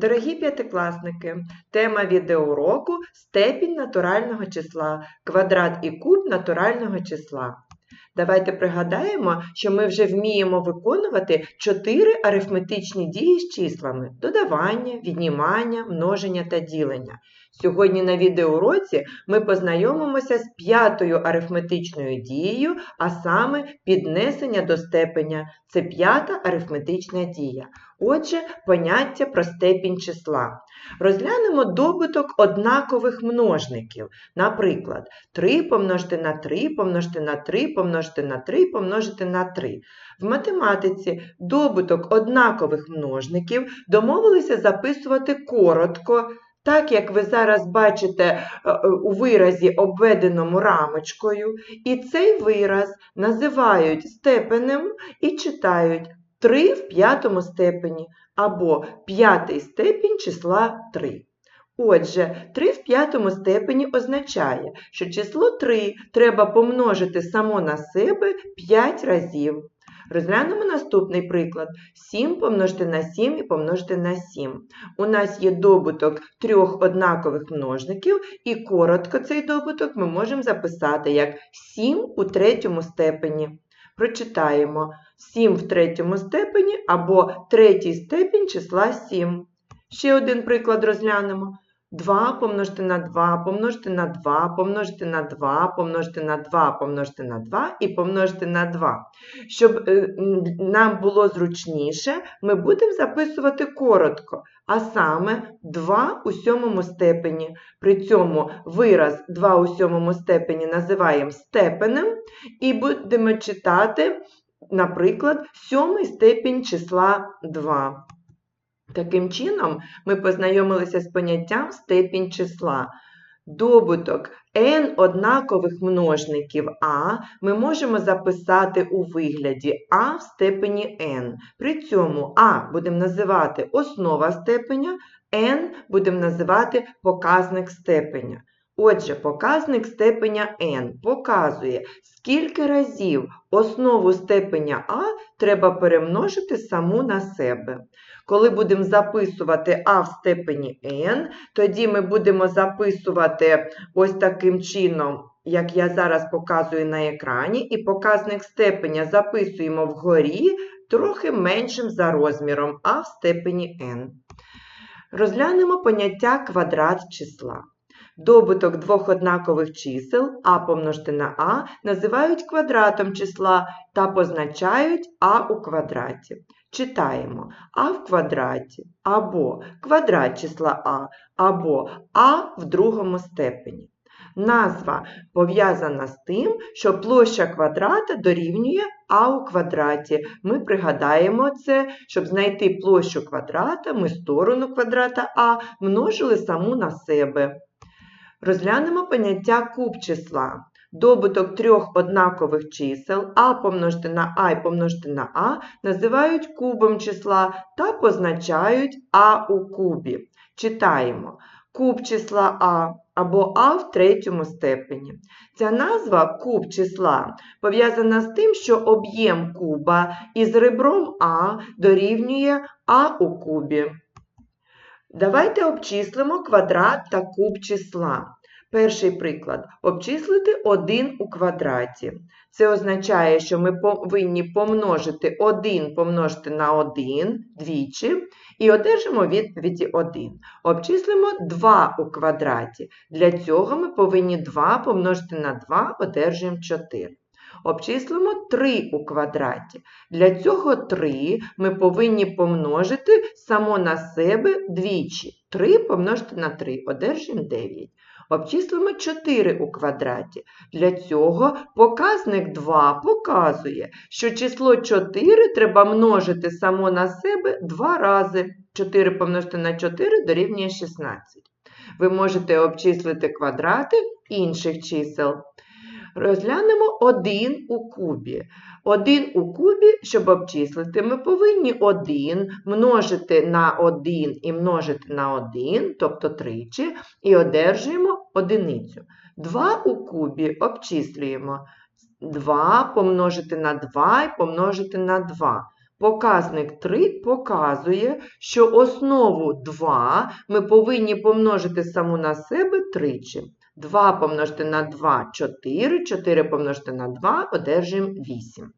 Дорогі п'ятикласники, тема відеоуроку степінь натурального числа, квадрат і куб натурального числа. Давайте пригадаємо, що ми вже вміємо виконувати чотири арифметичні дії з числами додавання, віднімання, множення та ділення. Сьогодні на відеоуроці ми познайомимося з п'ятою арифметичною дією, а саме піднесення до степеня. Це п'ята арифметична дія. Отже, поняття про степінь числа. Розглянемо добуток однакових множників. Наприклад, 3 помножити на 3 помножити на 3 помножити на 3 помножити на 3. В математиці добуток однакових множників домовилися записувати коротко. Так, як ви зараз бачите е, е, у виразі, обведеному рамочкою, і цей вираз називають степенем і читають 3 в п'ятому степені або п'ятий степінь числа 3. Отже, 3 в п'ятому степені означає, що число 3 треба помножити само на себе 5 разів. Розглянемо наступний приклад. 7 помножити на 7 і помножити на 7. У нас є добуток трьох однакових множників, і коротко цей добуток ми можемо записати як 7 у третьому степені. Прочитаємо 7 в третьому степені або третій степінь числа 7. Ще один приклад розглянемо. 2 помножити на 2, помножити на 2, помножити на 2, помножити на 2, помножити на 2 і помножити на 2. Щоб е, нам було зручніше, ми будемо записувати коротко, а саме 2 у сьомому степені. При цьому вираз 2 у сьомому степені називаємо степенем і будемо читати, наприклад, сьомий степінь числа 2. Таким чином, ми познайомилися з поняттям степінь числа. Добуток n однакових множників А ми можемо записати у вигляді А в степені n. При цьому А будемо називати основа степеня, n будемо називати показник степеня. Отже, показник степеня n показує, скільки разів основу степеня А треба перемножити саму на себе. Коли будемо записувати А в степені n, тоді ми будемо записувати ось таким чином, як я зараз показую на екрані, і показник степеня записуємо вгорі трохи меншим за розміром А в степені n. Розглянемо поняття квадрат числа. Добуток двох однакових чисел а помножити на а називають квадратом числа та позначають а у квадраті. Читаємо а в квадраті або квадрат числа а, або а в другому степені. Назва пов'язана з тим, що площа квадрата дорівнює а у квадраті. Ми пригадаємо це, щоб знайти площу квадрата, ми сторону квадрата а множили саму на себе. Розглянемо поняття куб числа. Добуток трьох однакових чисел а помножити на а і помножити на а називають кубом числа та позначають а у кубі. Читаємо куб числа а або а в третьому степені. Ця назва куб числа пов'язана з тим, що об'єм куба із ребром а дорівнює а у кубі. Давайте обчислимо квадрат та куб числа. Перший приклад обчислити 1 у квадраті. Це означає, що ми повинні помножити 1 помножити на 1 двічі і одержимо відповіді 1. Обчислимо 2 у квадраті. Для цього ми повинні 2 помножити на 2, одержуємо 4. Обчислимо 3 у квадраті. Для цього 3 ми повинні помножити само на себе двічі. 3 помножити на 3, одержимо 9. Обчислимо 4 у квадраті. Для цього показник 2 показує, що число 4 треба множити само на себе 2 рази. 4 помножити на 4 дорівнює 16. Ви можете обчислити квадрати інших чисел. Розглянемо 1 у кубі. 1 у кубі, щоб обчислити, ми повинні 1 множити на 1 і множити на 1, тобто тричі, і одержуємо одиницю. 2 у кубі обчислюємо 2 помножити на 2 і помножити на 2. Показник 3 показує, що основу 2 ми повинні помножити саму на себе тричі. 2 помножити на 2 – 4, 4 помножити на 2 одержимо 8.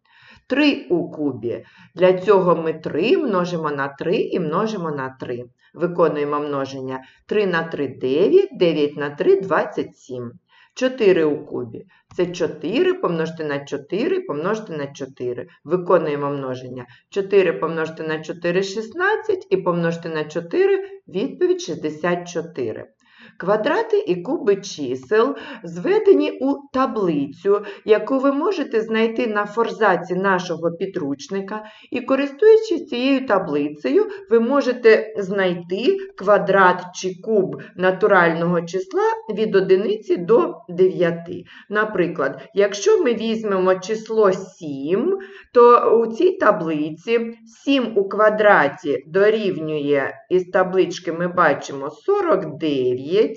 3 у кубі. Для цього ми 3 множимо на 3 і множимо на 3. Виконуємо множення 3 на 3 – 9, 9 на 3 – 27. 4 у кубі. Це 4 помножити на 4 помножити на 4. Виконуємо множення. 4 помножити на 4 – 16 і помножити на 4 – відповідь 64. Квадрати і куби чисел зведені у таблицю, яку ви можете знайти на форзаці нашого підручника, і користуючись цією таблицею, ви можете знайти квадрат чи куб натурального числа від 1 до 9. Наприклад, якщо ми візьмемо число 7, то у цій таблиці 7 у квадраті дорівнює, із таблички ми бачимо 49,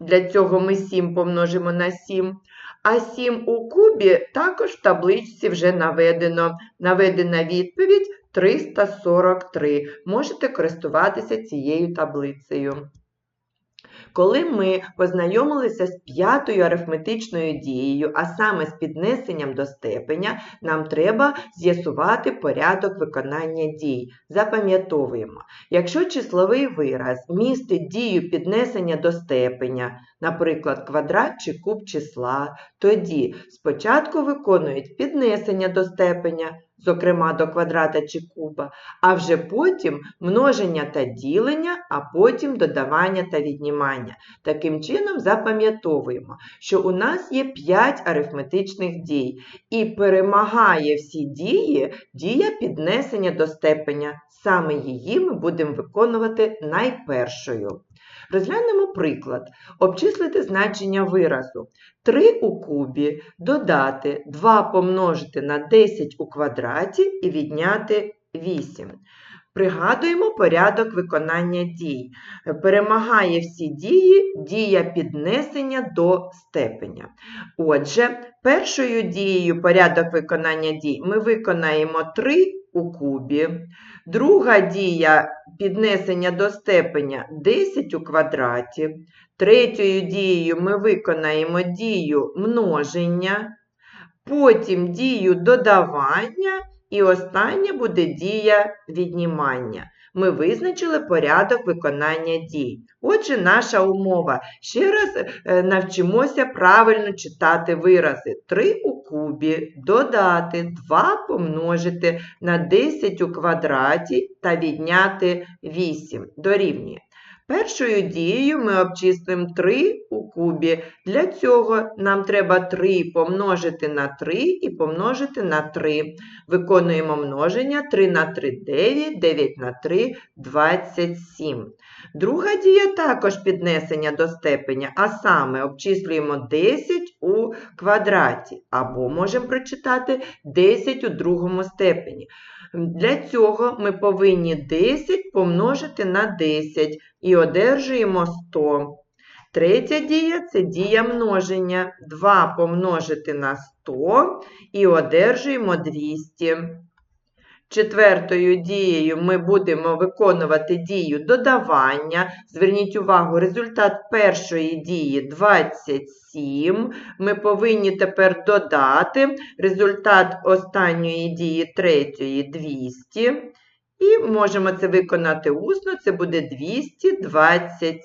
для цього ми 7 помножимо на 7. А 7 у кубі також в табличці вже наведено. Наведена відповідь 343. Можете користуватися цією таблицею. Коли ми познайомилися з п'ятою арифметичною дією, а саме з піднесенням до степеня, нам треба з'ясувати порядок виконання дій. Запам'ятовуємо, якщо числовий вираз містить дію піднесення до степеня, наприклад, квадрат чи куб числа, тоді спочатку виконують піднесення до степеня, зокрема до квадрата чи куба, а вже потім множення та ділення, а потім додавання та віднімання. Таким чином запам'ятовуємо, що у нас є 5 арифметичних дій, і перемагає всі дії дія піднесення до степеня. Саме її ми будемо виконувати найпершою. Розглянемо приклад. Обчислити значення виразу. 3 у кубі додати 2 помножити на 10 у квадраті і відняти 8. Пригадуємо порядок виконання дій. Перемагає всі дії дія піднесення до степеня. Отже, першою дією порядок виконання дій ми виконаємо 3 у кубі. Друга дія піднесення до степеня 10 у квадраті. Третьою дією ми виконаємо дію множення, потім дію додавання і остання буде дія віднімання. Ми визначили порядок виконання дій. Отже, наша умова. Ще раз е, навчимося правильно читати вирази. 3 у кубі додати 2 помножити на 10 у квадраті та відняти 8 дорівнює. Першою дією ми обчислимо 3 у кубі. Для цього нам треба 3 помножити на 3 і помножити на 3. Виконуємо множення 3 на 3 – 9, 9 на 3 – 27. Друга дія також піднесення до степеня, а саме обчислюємо 10 у квадраті, або можемо прочитати 10 у другому степені. Для цього ми повинні 10 помножити на 10 і одержуємо 100. Третя дія це дія множення. 2 помножити на 100 і одержуємо 200. Четвертою дією ми будемо виконувати дію додавання. Зверніть увагу, результат першої дії 27. Ми повинні тепер додати результат останньої дії третьої 200. І можемо це виконати усно, це буде 227.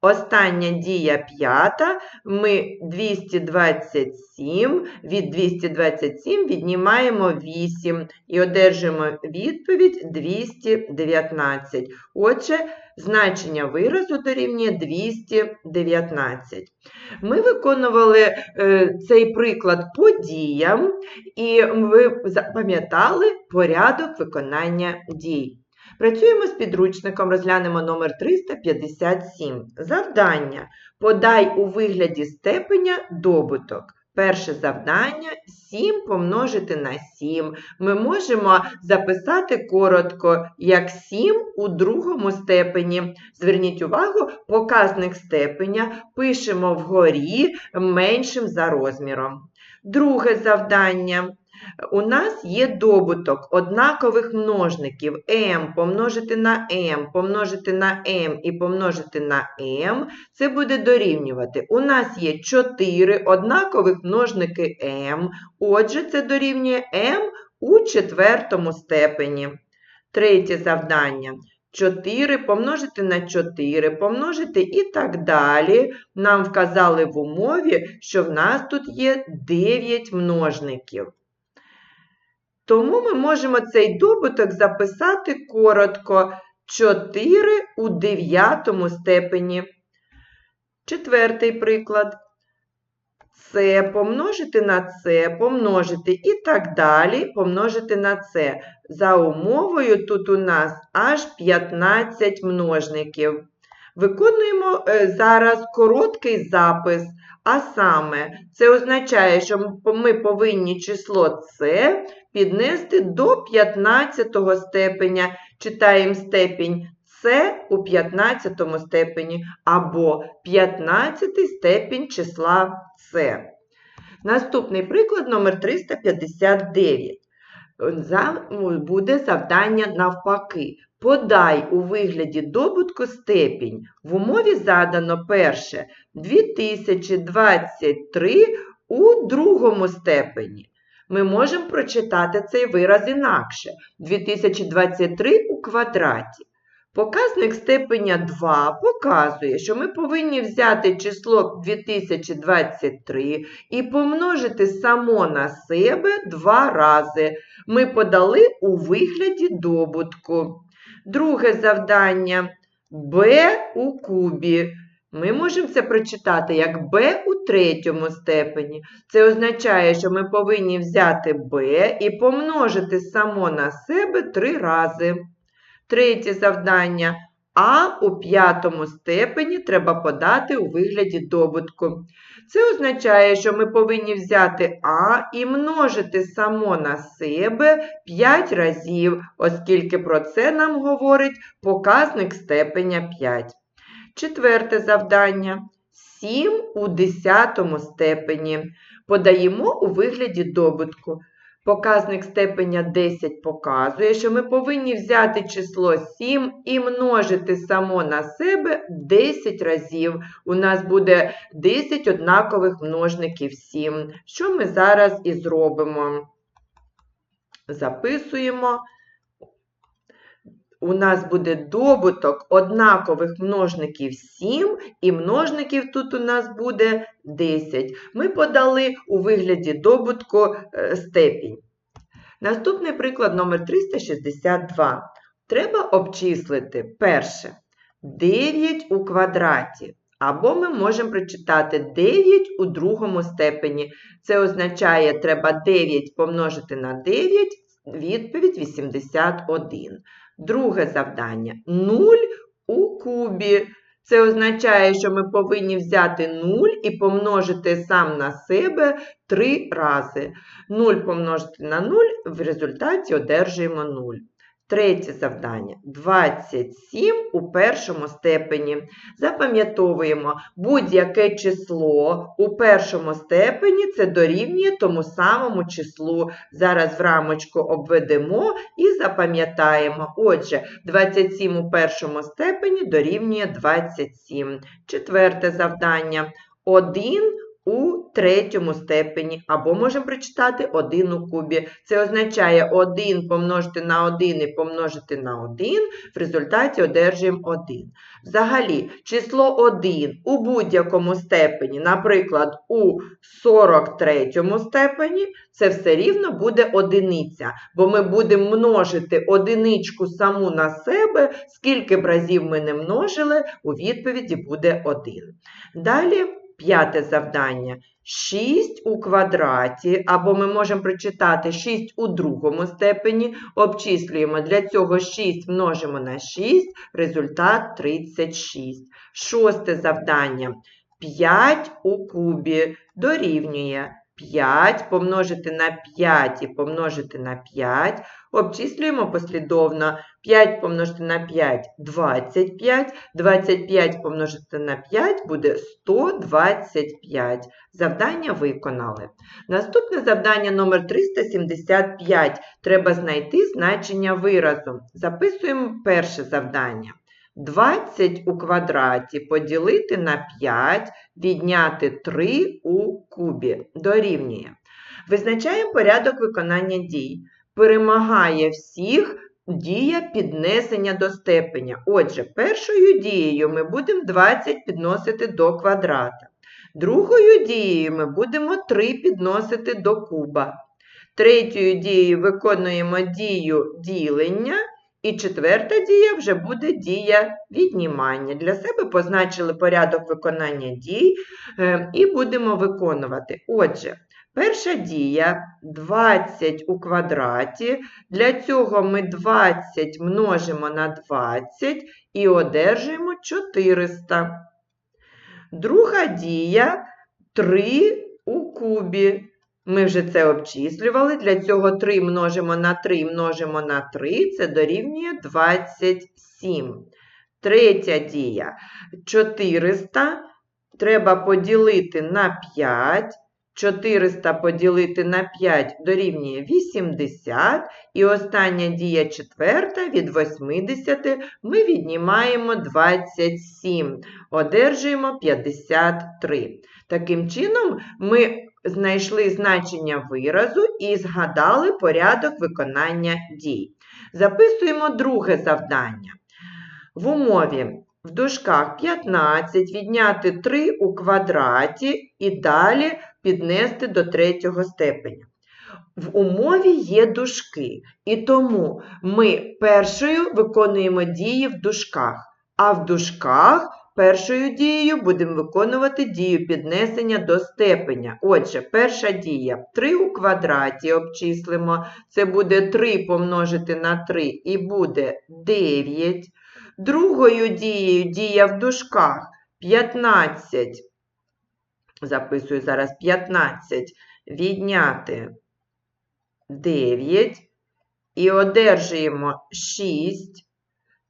Остання дія п'ята, ми 227, від 227 віднімаємо 8 і одержимо відповідь 219. Отже, значення виразу дорівнює 219. Ми виконували е, цей приклад по діям, і ви запам'ятали порядок виконання дій. Працюємо з підручником, розглянемо номер 357. Завдання. Подай у вигляді степеня добуток. Перше завдання 7 помножити на 7. Ми можемо записати коротко, як 7 у другому степені. Зверніть увагу, показник степеня пишемо вгорі меншим за розміром. Друге завдання. У нас є добуток однакових множників m помножити на m, помножити на m і помножити на m. Це буде дорівнювати. У нас є 4 однакових множники m, отже, це дорівнює m у четвертому степені. Третє завдання. 4 помножити на 4, помножити і так далі. Нам вказали в умові, що в нас тут є 9 множників. Тому ми можемо цей добуток записати коротко 4 у дев'ятому степені. Четвертий приклад. Це помножити на це, помножити і так далі, помножити на це. За умовою тут у нас аж 15 множників. Виконуємо е, зараз короткий запис, а саме це означає, що ми повинні число це піднести до 15 степеня. Читаємо степінь це у 15 степені або 15 степінь числа С. Наступний приклад номер 359. Буде завдання навпаки. Подай у вигляді добутку степінь. В умові задано перше 2023 у другому степені. Ми можемо прочитати цей вираз інакше. 2023 у квадраті. Показник степеня 2 показує, що ми повинні взяти число 2023 і помножити само на себе два рази. Ми подали у вигляді добутку. Друге завдання b у кубі. Ми можемо це прочитати як b у третьому степені. Це означає, що ми повинні взяти b і помножити само на себе три рази. Третє завдання. А у п'ятому степені треба подати у вигляді добутку. Це означає, що ми повинні взяти А і множити само на себе 5 разів, оскільки про це нам говорить показник степеня 5. Четверте завдання. 7 у десятому степені. Подаємо у вигляді добутку. Показник степеня 10 показує, що ми повинні взяти число 7 і множити само на себе 10 разів. У нас буде 10 однакових множників 7, що ми зараз і зробимо. Записуємо. У нас буде добуток однакових множників 7, і множників тут у нас буде 10. Ми подали у вигляді добутку е, степінь. Наступний приклад номер 362. Треба обчислити перше 9 у квадраті. Або ми можемо прочитати 9 у другому степені. Це означає, треба 9 помножити на 9, відповідь 81. Друге завдання 0 у кубі. Це означає, що ми повинні взяти 0 і помножити сам на себе 3 рази. 0 помножити на 0, в результаті одержуємо 0. Третє завдання 27 у першому степені. Запам'ятовуємо, будь-яке число у першому степені це дорівнює тому самому числу. Зараз в рамочку обведемо і запам'ятаємо. Отже, 27 у першому степені дорівнює 27. Четверте завдання 1 у третьому степені, або можемо прочитати 1 у кубі. Це означає 1 помножити на 1 і помножити на 1, в результаті одержуємо 1. Взагалі, число 1 у будь-якому степені, наприклад, у 43 степені, це все рівно буде одиниця, бо ми будемо множити одиничку саму на себе, скільки б разів ми не множили, у відповіді буде 1. Далі. П'яте завдання. 6 у квадраті, або ми можемо прочитати 6 у другому степені, обчислюємо. Для цього 6 множимо на 6, результат 36. Шосте завдання. 5 у кубі дорівнює 5 помножити на 5 і помножити на 5. Обчислюємо послідовно. 5 помножити на 5 – 25. 25 помножити на 5 буде 125. Завдання виконали. Наступне завдання номер 375. Треба знайти значення виразу. Записуємо перше завдання. 20 у квадраті поділити на 5, відняти 3 у кубі. Дорівнює. Визначаємо порядок виконання дій. Перемагає всіх дія піднесення до степеня. Отже, першою дією ми будемо 20 підносити до квадрата. Другою дією ми будемо 3 підносити до куба. Третьою дією виконуємо дію ділення. І четверта дія вже буде дія віднімання. Для себе позначили порядок виконання дій е, і будемо виконувати. Отже, перша дія 20 у квадраті. Для цього ми 20 множимо на 20 і одержуємо 400. Друга дія 3 у кубі. Ми вже це обчислювали. Для цього 3 множимо на 3 множимо на 3, це дорівнює 27. Третя дія 400 треба поділити на 5. 400 поділити на 5 дорівнює 80. І остання дія четверта від 80 ми віднімаємо 27. Одержуємо 53. Таким чином, ми знайшли значення виразу і згадали порядок виконання дій. Записуємо друге завдання. В умові в дужках 15 відняти 3 у квадраті і далі піднести до третього степеня. В умові є дужки, і тому ми першою виконуємо дії в дужках, а в дужках Першою дією будемо виконувати дію піднесення до степеня. Отже, перша дія 3 у квадраті обчислимо. Це буде 3 помножити на 3 і буде 9. Другою дією дія в дужках 15. Записую зараз 15. Відняти 9. І одержуємо 6.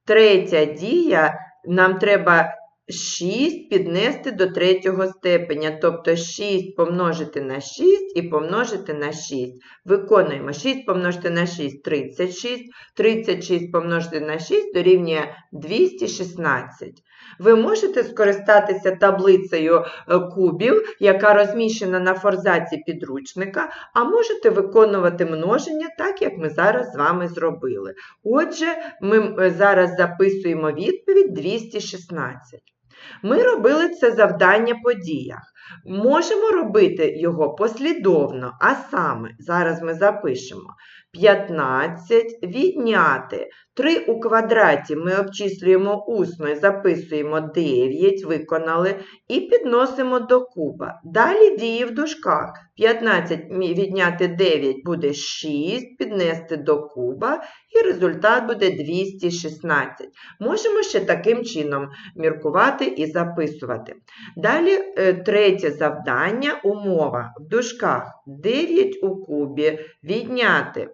Третя дія нам треба 6 піднести до третього степеня, тобто 6 помножити на 6 і помножити на 6. Виконуємо 6 помножити на 6 36, 36 помножити на 6 дорівнює 216. Ви можете скористатися таблицею е, кубів, яка розміщена на форзаці підручника, а можете виконувати множення так, як ми зараз з вами зробили. Отже, ми е, зараз записуємо відповідь 216. Ми робили це завдання по діях. Можемо робити його послідовно, а саме, зараз ми запишемо 15 відняти 3 у квадраті ми обчислюємо усно і записуємо 9, виконали, і підносимо до куба. Далі дії в дужках. 15 відняти 9 буде 6, піднести до куба, і результат буде 216. Можемо ще таким чином міркувати і записувати. Далі е, третє завдання умова. В дужках 9 у кубі відняти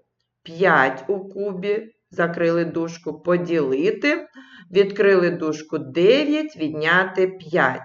5 у кубі закрили дужку, поділити, відкрили дужку 9, відняти 5.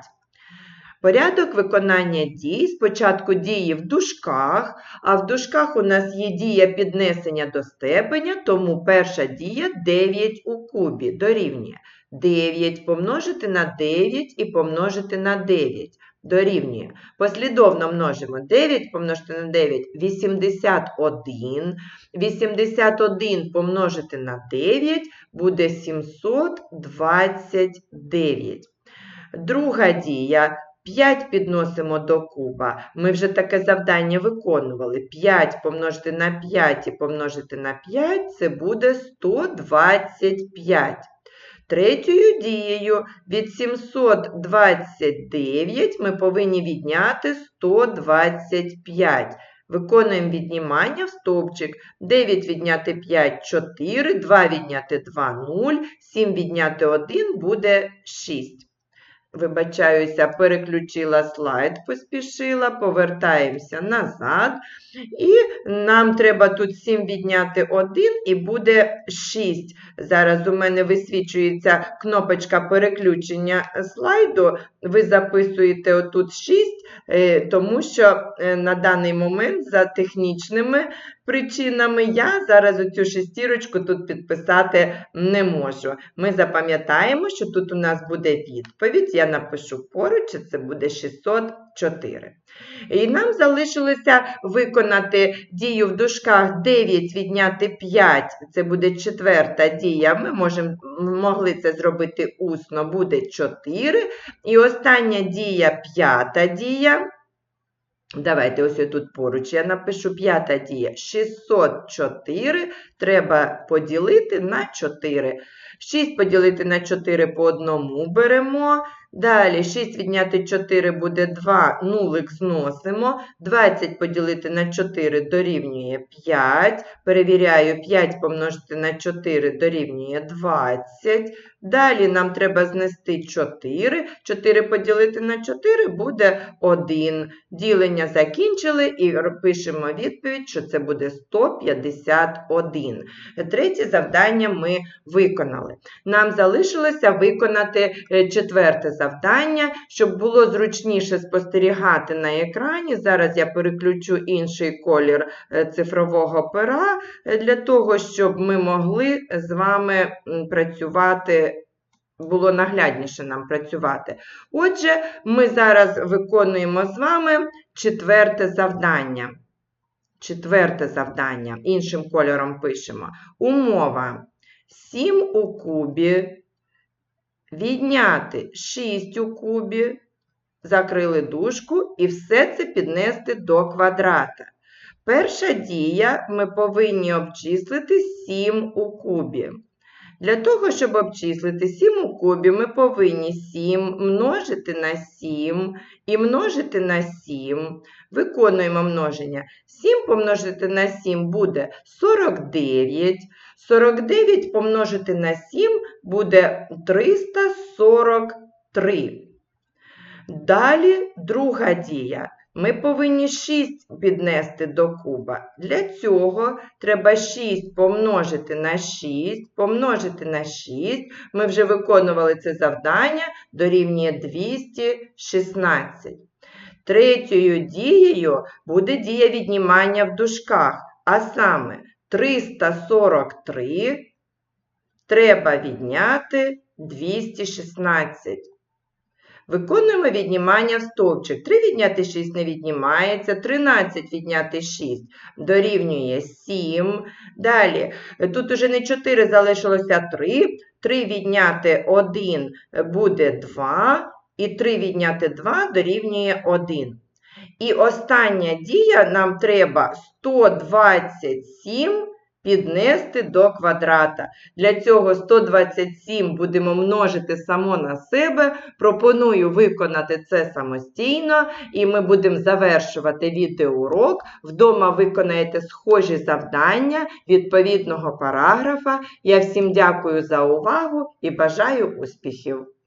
Порядок виконання дій. Спочатку дії в дужках, а в дужках у нас є дія піднесення до степеня, тому перша дія 9 у кубі дорівнює 9 помножити на 9 і помножити на 9 дорівнює. Послідовно множимо 9 помножити на 9 81. 81 помножити на 9 буде 729. Друга дія. 5 підносимо до куба. Ми вже таке завдання виконували. 5 помножити на 5 і помножити на 5 це буде 125. Третьою дією від 729 ми повинні відняти 125. Виконуємо віднімання в стовпчик. 9 відняти 5 4, 2 відняти 2 0, 7 відняти 1 буде 6. Вибачаюся, переключила слайд, поспішила, повертаємося назад. І нам треба тут 7 відняти 1 і буде 6. Зараз у мене висвічується кнопочка переключення слайду. Ви записуєте отут 6, е, тому що е, на даний момент за технічними причинами я зараз оцю шестірочку тут підписати не можу. Ми запам'ятаємо, що тут у нас буде відповідь. Я напишу поруч, це буде 604. І нам залишилося виконати дію в дужках 9 відняти 5, це буде четверта дія. Ми можем, могли це зробити усно, буде 4. І остання дія, п'ята дія. Давайте ось тут поруч я напишу п'ята дія. 604 треба поділити на 4. 6 поділити на 4 по одному беремо. Далі 6 відняти 4 буде 2, нулик зносимо. 20 поділити на 4 дорівнює 5. Перевіряю, 5 помножити на 4 дорівнює 20. Далі нам треба знести 4. 4 поділити на 4 буде 1. Ділення закінчили і пишемо відповідь, що це буде 151. Третє завдання ми виконали. Нам залишилося виконати е, четверте завдання, щоб було зручніше спостерігати на екрані. Зараз я переключу інший колір е, цифрового пера е, для того, щоб ми могли з вами працювати. Було наглядніше нам працювати. Отже, ми зараз виконуємо з вами четверте завдання. Четверте завдання. Іншим кольором пишемо. Умова. 7 у кубі. Відняти 6 у кубі. Закрили дужку і все це піднести до квадрата. Перша дія ми повинні обчислити 7 у кубі. Для того, щоб обчислити 7 у кубі, ми повинні 7 множити на 7 і множити на 7. Виконуємо множення. 7 помножити на 7 буде 49. 49 помножити на 7 буде 343. Далі друга дія. Ми повинні 6 піднести до куба. Для цього треба 6 помножити на 6, помножити на 6. Ми вже виконували це завдання, дорівнює 216. Третьою дією буде дія віднімання в дужках, а саме 343 треба відняти 216. Виконуємо віднімання стовпчик. 3 відняти 6 не віднімається, 13 відняти 6 дорівнює 7. Далі, тут уже не 4 залишилося 3. 3 відняти 1 буде 2. І 3 відняти 2 дорівнює 1. І остання дія нам треба 127 піднести до квадрата. Для цього 127 будемо множити само на себе. Пропоную виконати це самостійно, і ми будемо завершувати відеоурок. Вдома виконаєте схожі завдання відповідного параграфа. Я всім дякую за увагу і бажаю успіхів!